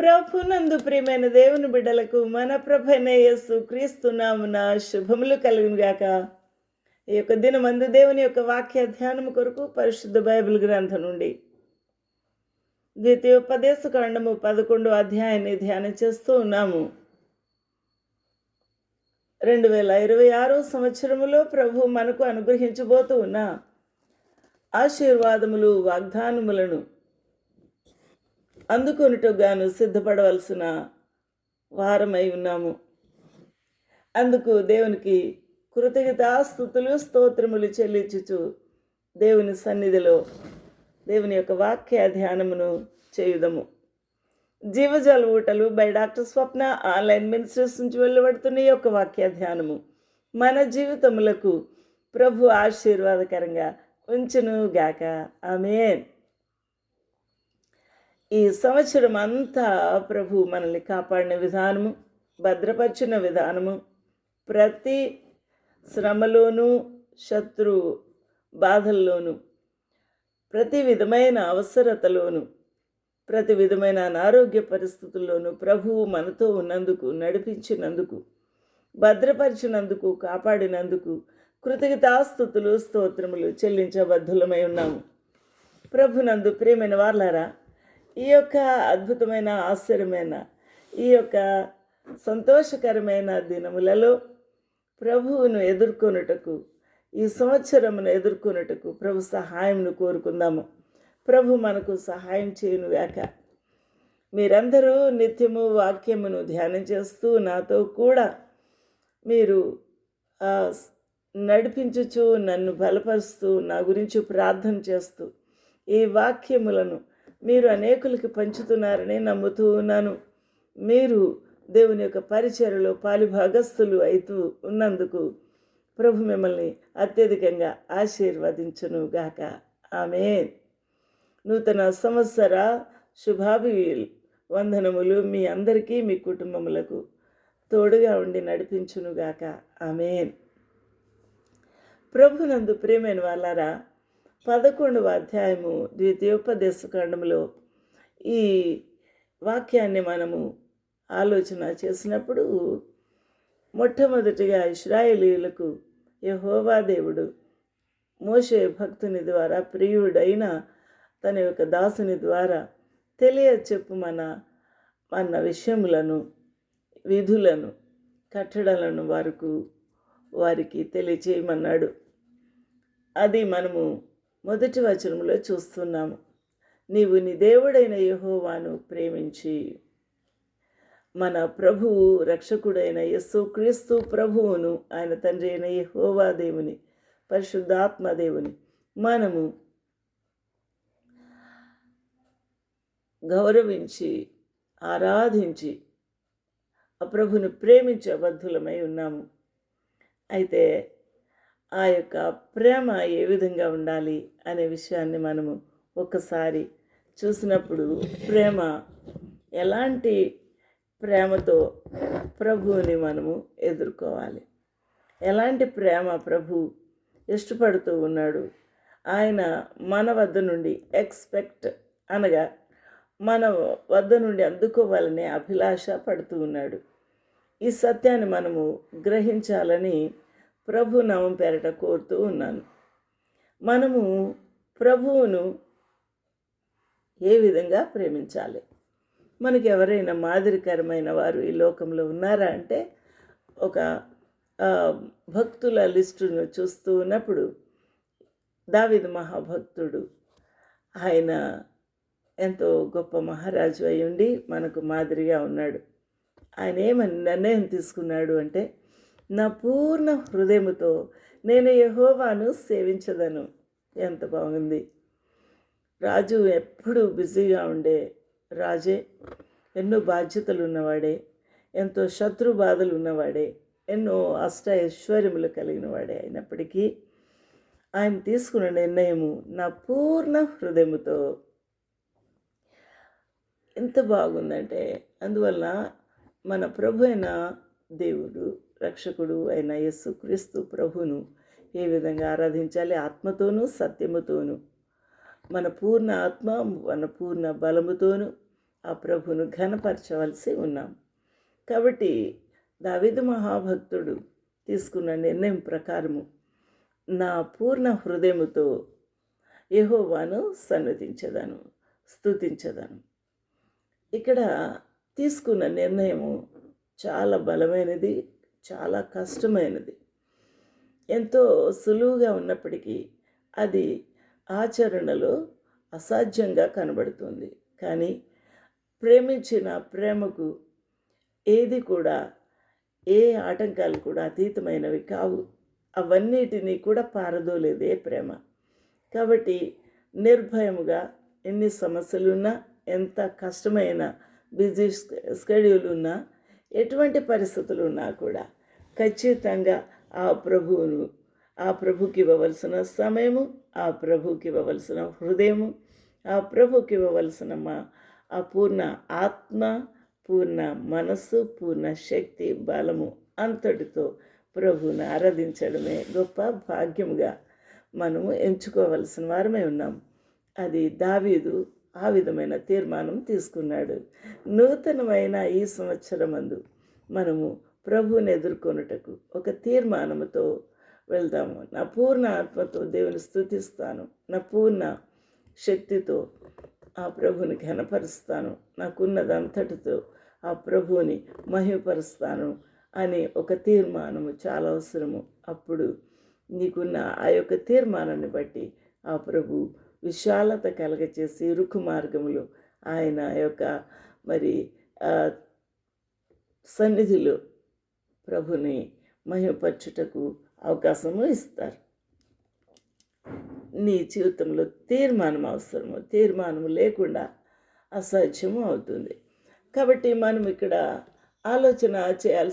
ప్రభునందు ప్రియమైన దేవుని బిడ్డలకు మన ప్రభనేయస్సు యేసు క్రీస్తునామున శుభములు కలుగునుగాక. ఈ యొక్క దినమందు దేవుని యొక్క వాక్య ధ్యానము కొరకు పరిశుద్ధ బైబిల్ గ్రంథం నుండి ద్వితీయోపదేశ కాండము పదకొండు అధ్యాయాన్ని ధ్యానం చేస్తూ ఉన్నాము. రెండు వేల ఇరవై ఆరు సంవత్సరములో ప్రభు మనకు అనుగ్రహించబోతూ ఉన్న ఆశీర్వాదములు వాగ్దానములను అందుకొనుటగాను సిద్ధపడవలసిన వారమై ఉన్నాము. అందుకు దేవునికి కృతజ్ఞతాస్థుతులు స్తోత్రములు చెల్లించుచు దేవుని సన్నిధిలో దేవుని యొక్క వాక్య ధ్యానమును చేయుదము. జీవజాల ఊటలు by doctor Swapna online ministers నుంచి వెళ్ళబడుతున్న ఈ యొక్క వాక్య ధ్యానము మన జీవితములకు ప్రభు ఆశీర్వాదకరంగా ఉంచును గాక ఆమెన్. ఈ సంవత్సరం అంతా ప్రభు మనల్ని కాపాడిన విధానము భద్రపరిచిన విధానము ప్రతి శ్రమలోనూ శత్రు బాధల్లోనూ ప్రతి విధమైన అవసరతలోనూ ప్రతి విధమైన అనారోగ్య పరిస్థితుల్లోనూ ప్రభువు మనతో ఉన్నందుకు నడిపించినందుకు భద్రపరిచినందుకు కాపాడినందుకు కృతజ్ఞతాస్థుతులు స్తోత్రములు చెల్లించబద్ధులమై ఉన్నాము. ప్రభునందు ప్రేమైన వాళ్ళారా ఈ యొక్క అద్భుతమైన ఆశ్చర్యమైన ఈ యొక్క సంతోషకరమైన దినములలో ప్రభువును ఎదుర్కొనుటకు ఈ సంవత్సరమును ఎదుర్కొనుటకు ప్రభు సహాయంను కోరుకుందాము. ప్రభు మనకు సహాయం చేయనుగాక మీరందరూ నిత్యము వాక్యమును ధ్యానం చేస్తూ నాతో కూడా మీరు నడిపించుచు నన్ను బలపరుస్తూ నా గురించి ప్రార్థన చేస్తూ ఈ వాక్యములను మీరు అనేకులకి పంచుతున్నారని నమ్ముతూ ఉన్నాను. మీరు దేవుని యొక్క పరిచయలో పాలిభాగస్తులు అవుతూ ఉన్నందుకు ప్రభు మిమ్మల్ని అత్యధికంగా ఆశీర్వదించును గాక. ఆమె నూతన సంవత్సర శుభాభి వందనములు మీ అందరికీ మీ కుటుంబములకు తోడుగా ఉండి నడిపించునుగాక ఆమెన్. ప్రభునందు ప్రేమైన వాళ్ళారా పదకొండవ అధ్యాయము ద్వితీయోపదేశకాండములో ఈ వాక్యాన్ని మనము ఆలోచన చేసినప్పుడు మొట్టమొదటిగా ఇస్రాయేలీలకు యహోవా దేవుడు మోషే భక్తుని ద్వారా ప్రియుడైన తన యొక్క దాసుని ద్వారా తెలియ చెప్పుమన మన విషయములను విధులను కట్టడలను వరకు వారికి తెలియచేయమన్నాడు. అది మనము మొదటి వచనంలో చూస్తున్నాము. నీవు నీ దేవుడైన యహోవాను ప్రేమించి మన ప్రభువు రక్షకుడైన యస్సు క్రీస్తు ప్రభువును ఆయన తండ్రి అయిన యెహోవా దేవుని పరిశుద్ధాత్మ దేవుని మనము గౌరవించి ఆరాధించి ఆ ప్రభుని ప్రేమించే బద్ధులమై ఉన్నాము. అయితే ఆ యొక్క ప్రేమ ఏ విధంగా ఉండాలి అనే విషయాన్ని మనము ఒకసారి చూసినప్పుడు ప్రేమ ఎలాంటి ప్రేమతో ప్రభువుని మనము ఎదుర్కోవాలి? ఎలాంటి ప్రేమ ప్రభు ఇష్టపడుతూ ఉన్నాడు? ఆయన మన వద్ద నుండి ఎక్స్పెక్ట్ అనగా మన వద్ద నుండి అందుకోవాలనే అభిలాష పడుతూ ఉన్నాడు. ఈ సత్యాన్ని మనము గ్రహించాలని ప్రభు నామం పేరట కోరుతూ ఉన్నాను. మనము ప్రభువును ఏ విధంగా ప్రేమించాలి? మనకి ఎవరైనా మాదిరికరమైన వారు ఈ లోకంలో ఉన్నారా అంటే ఒక భక్తుల లిస్టును చూస్తూ ఉన్నప్పుడు దావిద మహాభక్తుడు ఆయన ఎంతో గొప్ప మహారాజు అయి ఉండి మనకు మాదిరిగా ఉన్నాడు. ఆయన ఏమని నిర్ణయం తీసుకున్నాడు అంటే నా పూర్ణ హృదయముతో నేను యహోవాను సేవించదను. ఎంత బాగుంది. రాజు ఎప్పుడూ బిజీగా ఉండే రాజే. ఎన్నో బాధ్యతలు ఉన్నవాడే. ఎంతో శత్రు బాధలు ఉన్నవాడే. ఎన్నో అష్ట ఐశ్వర్యములు కలిగిన వాడే అయినప్పటికీ ఆయన తీసుకున్న నిర్ణయము నా పూర్ణ హృదయముతో. ఎంత బాగుందంటే అందువల్ల మన ప్రభు అయిన దేవుడు రక్షకుడు అయిన యేసుక్రీస్తు ప్రభును ఏ విధంగా ఆరాధించాలి? ఆత్మతోనూ సత్యముతోనూ? మన పూర్ణ ఆత్మ మన పూర్ణ బలముతోనూ ఆ ప్రభును ఘనపరచవలసి ఉన్నాం. కాబట్టి దావిదు మహాభక్తుడు తీసుకున్న నిర్ణయం ప్రకారము నా పూర్ణ హృదయముతో యహోవాను సన్నతించదను స్తుతించదను. ఇక్కడ తీసుకున్న నిర్ణయము చాలా బలమైనది. చాలా కష్టమైనది. ఎంతో సులువుగా ఉన్నప్పటికీ అది ఆచరణలో అసాధ్యంగా కనబడుతుంది. కానీ ప్రేమించిన ప్రేమకు ఏది కూడా ఏ ఆటంకాలు కూడా అతీతమైనవి కావు. అవన్నిటినీ కూడా పారదోలేదే ప్రేమ. కాబట్టి నిర్భయముగా ఎన్ని సమస్యలున్నా ఎంత కష్టమైన బిజీ స్కెడ్యూల్ ఉన్నా ఎటువంటి పరిస్థితులు ఉన్నా కూడా ఖచ్చితంగా ఆ ప్రభువును ఆ ప్రభుకి ఇవ్వవలసిన సమయము ఆ ప్రభుకి ఇవ్వవలసిన హృదయము ఆ ప్రభుకి ఇవ్వవలసిన మా ఆ పూర్ణ ఆత్మ పూర్ణ మనస్సు పూర్ణ శక్తి బలము అంతటితో ప్రభువును ఆరాధించడమే గొప్ప భాగ్యముగా మనము ఎంచుకోవలసిన వారమే ఉన్నాం. అది దావీదు ఆ విధమైన తీర్మానం తీసుకున్నాడు. నూతనమైన ఈ సంవత్సరమందు మనము ప్రభువుని ఎదుర్కొనుటకు ఒక తీర్మానముతో వెళ్దాము. నా పూర్ణ ఆత్మతో దేవుని స్థుతిస్తాను. నా పూర్ణ శక్తితో ఆ ప్రభుని ఘనపరుస్తాను. నాకున్నదంతటితో ఆ ప్రభువుని మహిమపరుస్తాను అని ఒక తీర్మానము చాలా అవసరము. అప్పుడు నీకున్న ఆ యొక్క తీర్మానాన్ని బట్టి ఆ ప్రభు విశాలత కలగచేసి ఇరుకు మార్గములు ఆయన యొక్క మరి సన్నిధిలో ప్రభుని మహిమపరచుటకు అవకాశము ఇస్తారు. నీ జీవితంలో తీర్మానం అవసరము తీర్మానం లేకుండా అసాధ్యము అవుతుంది. కాబట్టి మనం ఇక్కడ ఆలోచన చేయాల్సి